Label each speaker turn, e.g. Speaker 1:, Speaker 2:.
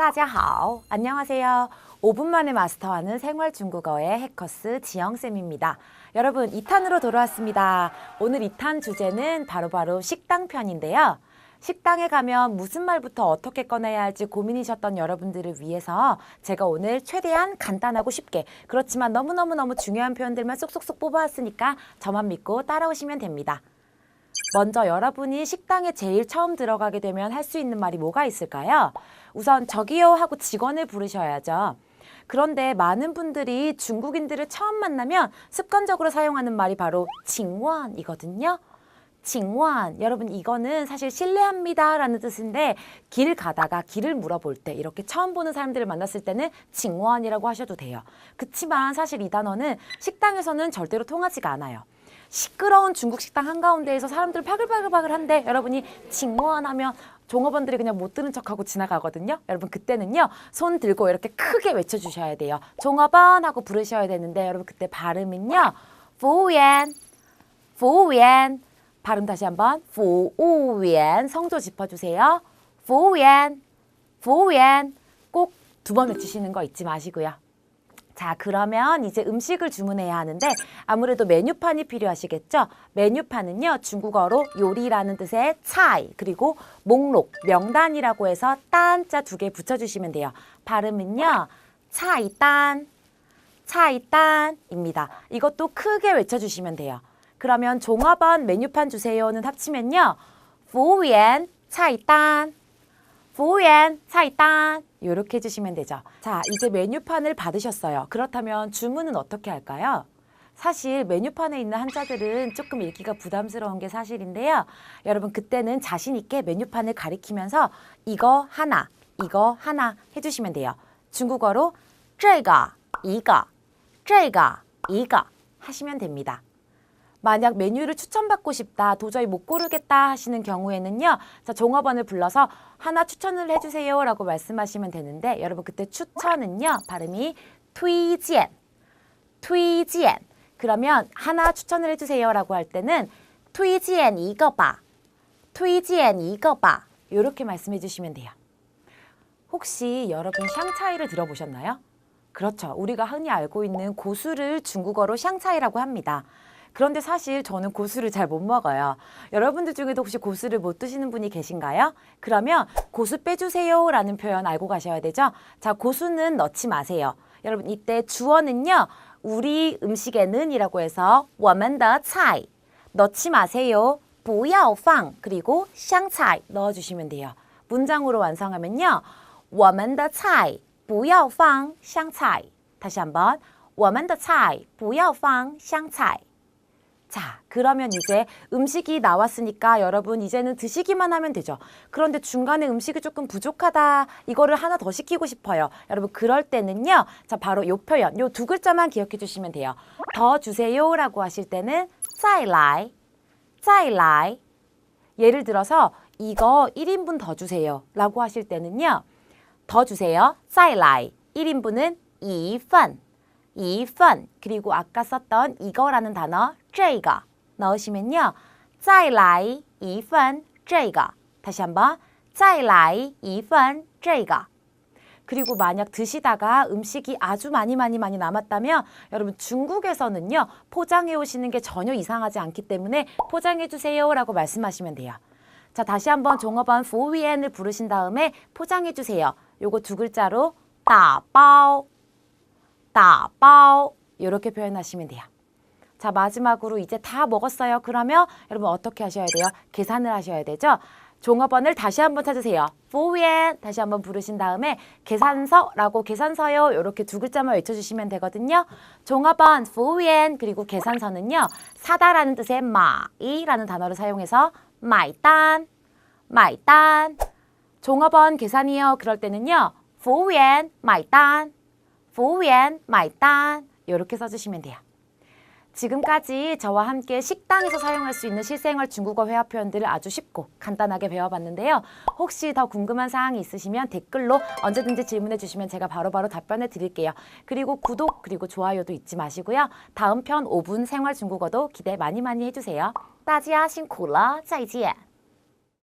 Speaker 1: 大家好. 안녕하세요. 5분 만에 마스터하는 생활 중국어의 해커스 지영쌤입니다. 여러분, 2탄으로 돌아왔습니다. 오늘 2탄 주제는 바로바로 식당 편인데요. 식당에 가면 무슨 말부터 어떻게 꺼내야 할지 고민이셨던 여러분들을 위해서 제가 오늘 최대한 간단하고 쉽게 그렇지만 너무너무너무 중요한 표현들만 쏙쏙쏙 뽑아왔으니까 저만 믿고 따라오시면 됩니다. 먼저 여러분이 식당에 제일 처음 들어가게 되면 할 수 있는 말이 뭐가 있을까요? 우선 저기요 하고 직원을 부르셔야죠. 그런데 많은 분들이 중국인들을 처음 만나면 습관적으로 사용하는 말이 바로 징원이거든요. 징원. 여러분 이거는 사실 신뢰합니다라는 뜻인데 길 가다가 길을 물어볼 때 이렇게 처음 보는 사람들을 만났을 때는 징원이라고 하셔도 돼요. 그치만 사실 이 단어는 식당에서는 절대로 통하지가 않아요. 시끄러운 중국 식당 한가운데에서 사람들 바글바글바글한데 여러분이 징원하면 종업원들이 그냥 못 들은 척하고 지나가거든요. 여러분 그때는요 손 들고 이렇게 크게 외쳐주셔야 돼요. 종업원 하고 부르셔야 되는데 여러분 그때 발음은요 부우엔 부우엔 발음 다시 한번 부우엔 성조 짚어주세요. 부우엔 부우엔 꼭 두 번 외치시는 거 잊지 마시고요. 자, 그러면 이제 음식을 주문해야 하는데 아무래도 메뉴판이 필요하시겠죠? 메뉴판은요, 중국어로 요리라는 뜻의 차이, 그리고 목록, 명단이라고 해서 딴자 두 개 붙여주시면 돼요. 발음은요, 차이딴, 차이딴입니다. 이것도 크게 외쳐주시면 돼요. 그러면 종업원 메뉴판 주세요는 합치면요, 服务员 차이 딴, 服务员 차이딴 이렇게 해주시면 되죠. 자, 이제 메뉴판을 받으셨어요. 그렇다면 주문은 어떻게 할까요? 사실 메뉴판에 있는 한자들은 조금 읽기가 부담스러운 게 사실인데요. 여러분 그때는 자신 있게 메뉴판을 가리키면서 이거 하나, 이거 하나 해주시면 돼요. 중국어로 这个一个这个一个 하시면 됩니다. 만약 메뉴를 추천받고 싶다, 도저히 못 고르겠다 하시는 경우에는요, 자, 종업원을 불러서 하나 추천을 해주세요 라고 말씀하시면 되는데, 여러분 그때 추천은요, 발음이 트위지엔, 트위지엔. 그러면 하나 추천을 해주세요 라고 할 때는 트위지엔 이거 봐, 트위지엔 이거 봐. 이렇게 말씀해 주시면 돼요. 혹시 여러분 샹차이를 들어보셨나요? 그렇죠. 우리가 흔히 알고 있는 고수를 중국어로 샹차이라고 합니다. 그런데 사실 저는 고수를 잘 못 먹어요. 여러분들 중에도 혹시 고수를 못 드시는 분이 계신가요? 그러면 고수 빼주세요 라는 표현 알고 가셔야 되죠? 자, 고수는 넣지 마세요. 여러분 이때 주어는요. 우리 음식에는 이라고 해서 我们的菜 넣지 마세요. 不要放 그리고 香菜 넣어주시면 돼요. 문장으로 완성하면요. 我们的菜不要放香菜 다시 한번 我们的菜不要放香菜 자, 그러면 이제 음식이 나왔으니까 여러분 이제는 드시기만 하면 되죠. 그런데 중간에 음식이 조금 부족하다. 이거를 하나 더 시키고 싶어요. 여러분 그럴 때는요. 자, 바로 요 표현, 요 두 글자만 기억해 주시면 돼요. 더 주세요라고 하실 때는 사이라이 사이라이 예를 들어서 이거 1인분 더 주세요 라고 하실 때는요. 더 주세요, 사이라이 1인분은 이펀 2份. 그리고 아까 썼던 이거라는 단어 这个 넣으시면요. 再来一份这个. 다시 한번 再来一份这个. 그리고 만약 드시다가 음식이 아주 많이 많이 많이 남았다면 여러분 중국에서는요. 포장해 오시는 게 전혀 이상하지 않기 때문에 포장해 주세요라고 말씀하시면 돼요. 자, 다시 한번 종업원 부위엔을 부르신 다음에 포장해 주세요. 요거 두 글자로 따바오 따바오 이렇게 표현하시면 돼요. 자, 마지막으로 이제 다 먹었어요. 그러면 여러분 어떻게 하셔야 돼요? 계산을 하셔야 되죠? 종업원을 다시 한번 찾으세요. 포위엔 다시 한번 부르신 다음에 계산서라고 계산서요. 이렇게 두 글자만 외쳐주시면 되거든요. 종업원 포위엔 그리고 계산서는요. 사다라는 뜻의 마이라는 단어를 사용해서 마이단 마이단 종업원 계산이요. 그럴 때는요. 포위엔 마이단 포위엔 마이단 이렇게 써주시면 돼요. 지금까지 저와 함께 식당에서 사용할 수 있는 실생활 중국어 회화 표현들을 아주 쉽고 간단하게 배워봤는데요. 혹시 더 궁금한 사항이 있으시면 댓글로 언제든지 질문해 주시면 제가 바로바로 답변해 드릴게요. 그리고 구독 그리고 좋아요도 잊지 마시고요. 다음 편 5분 생활 중국어도 기대 많이 많이 해주세요. 大家辛苦了，再见。